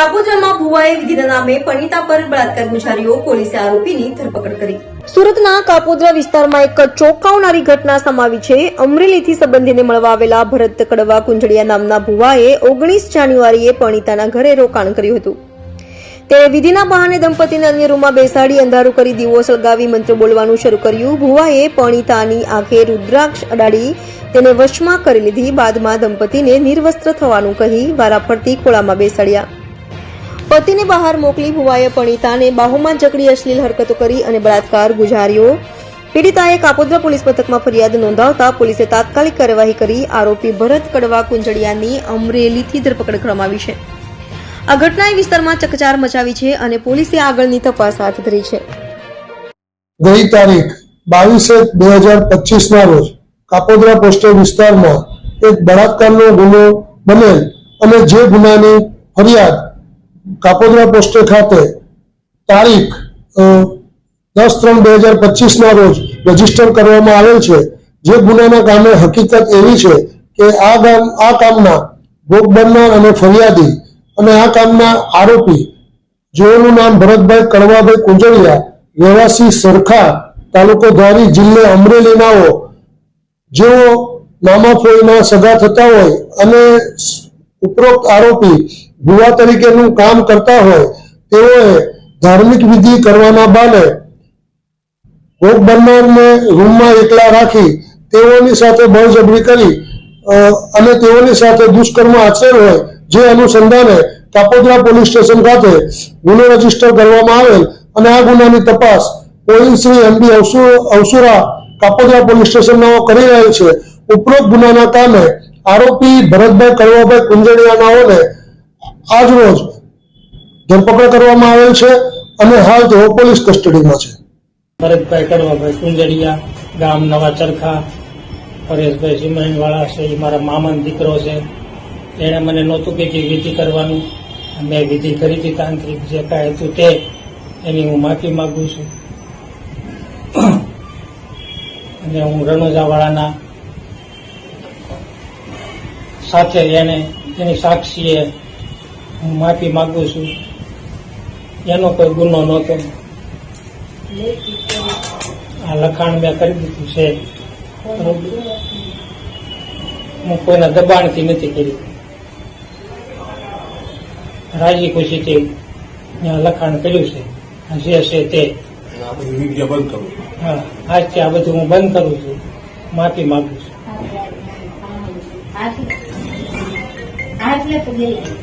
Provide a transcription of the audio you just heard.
કાપોદ્રામાં ભુવાએ વિધિના નામે પરિણીતા પર બળાત્કાર ગુજાર્યો પોલીસે આરોપીની ધરપકડ કરી. સુરતના કાપોદ્રા વિસ્તારમાં એક ચોંકાવનારી ઘટના સમાવી છે. અમરેલીથી સંબંધીને મળવા આવેલા ભરત કડવા કુંજડિયા નામના ભુવાએ ઓગણીસ જાન્યુઆરીએ પરિણીતાના ઘરે રોકાણ કર્યું હતું. તેણે વિધિના બહાને દંપતીને અન્ય રૂમમાં બેસાડી અંધારું કરી દીવો સળગાવી મંત્ર બોલવાનું શરૂ કર્યું. ભુવાએ પરણિતાની આંખે રુદ્રાક્ષ અડાડી તેને વશમાં કરી લીધી. બાદમાં દંપતીને નિર્વસ્ત્ર થવાનું કહી વારાફરતી ખોળામાં બેસાડ્યા. પતિને બહાર મોકલી ભુવાએ પરણિતાને બાહુમાં જકડી અશ્લીલ હરકતો કરી અને બળાત્કાર ગુજાર્યો. પીડિતાએ કાપોદ્રા પોલીસ મથકમાં ફરિયાદ નોંધાવતા પોલીસે તાત્કાલિક કાર્યવાહી કરી આરોપી ભરત કડવા કુંજડિયાની અમરેલીથી ધરપકડ કરવામાં છે. આ ઘટનાએ વિસ્તારમાં ચકચાર મચાવી છે અને પોલીસે આગળની તપાસ હાથ ધરી છે. ગઈ તારીખ બાવીસ એક બે હજાર પચીસના રોજ કાપોદ્રા પોસ્ટર વિસ્તારમાં એક બળાત્કારનો ગુનો બનેલ અને જે ગુનાની ફરિયાદ કાપોદ્રા પોસ્ટે ખાતે તારીખ દસ ત્રણ બે હજાર પચીસના રોજ રજિસ્ટર કરવામાં આવેલ છે. જે ગુનાના કામે હકીકત એવી છે કે આ ગામ, આ કામના ભોગ બનનાર અને ફરિયાદી અને આ કામના આરોપી જેઓનું નામ ભરતભાઈ કડવાભાઈ કુંજળિયા, રહેવાસી સરખા તાલુકો ધારી જિલ્લે અમરેલીનાઓ જેઓ મામા ફોઈના સગા થતા હોય અને ઉપરોક્ત આરોપી ભુવા તરીકેનું કામ કરતા હોય, તેઓએ ધાર્મિક વિધિ કરવાના બાને ભોગ બનનારને રૂમમાં એકલા રાખી તેઓની સાથે બળજબરી કરી અને તેઓની સાથે દુષ્કર્મ આચરેલ હોય, જે અનુસંધાને કાપોદ્રા પોલીસ સ્ટેશન ખાતે ગુનો રજિસ્ટર કરવામાં આવેલ અને આ ગુનાની તપાસ police Shri MD Avsura Kapodra police સ્ટેશનનો કરી રહેલ છે. ઉપરોક્ત ગુનાના કામે આરોપી ભરતભાઈ કડવાભાઈ કુંજડિયાનાઓને આજરોજ ધરપકડ કરવામાં આવેલ છે અને હાલ તેઓ પોલીસ કસ્ટડીમાં છે. ભરતભાઈ કડવાભાઈ કુંજડિયા, ગામ નવા ચરખા, પરેશભાઈ સિમરણવાળા છે, એ મારા મામાનો દીકરો છે. એણે મને નહોતું કે વિધિ કરવાનું. મેં વિધિ કરી હતી તાંત્રિક, જે કાંઈ હતું તે, એની હું માફી માંગુ છું. અને હું રણોજાવાળાના સાથે એને એની સાક્ષીએ હું માફી માગું છું એનો કોઈ ગુનો નહોતો આ લખાણ મેં કરી દીધું છે હું કોઈના દબાણથી નથી કર્યું રાજી ખુશીથી લખાણ કર્યું છે જે છે તે આપણે બંધ કરો હા આજથી આ બધું હું બંધ કરું છું માફી માગું છું આટલે પગે ગઈ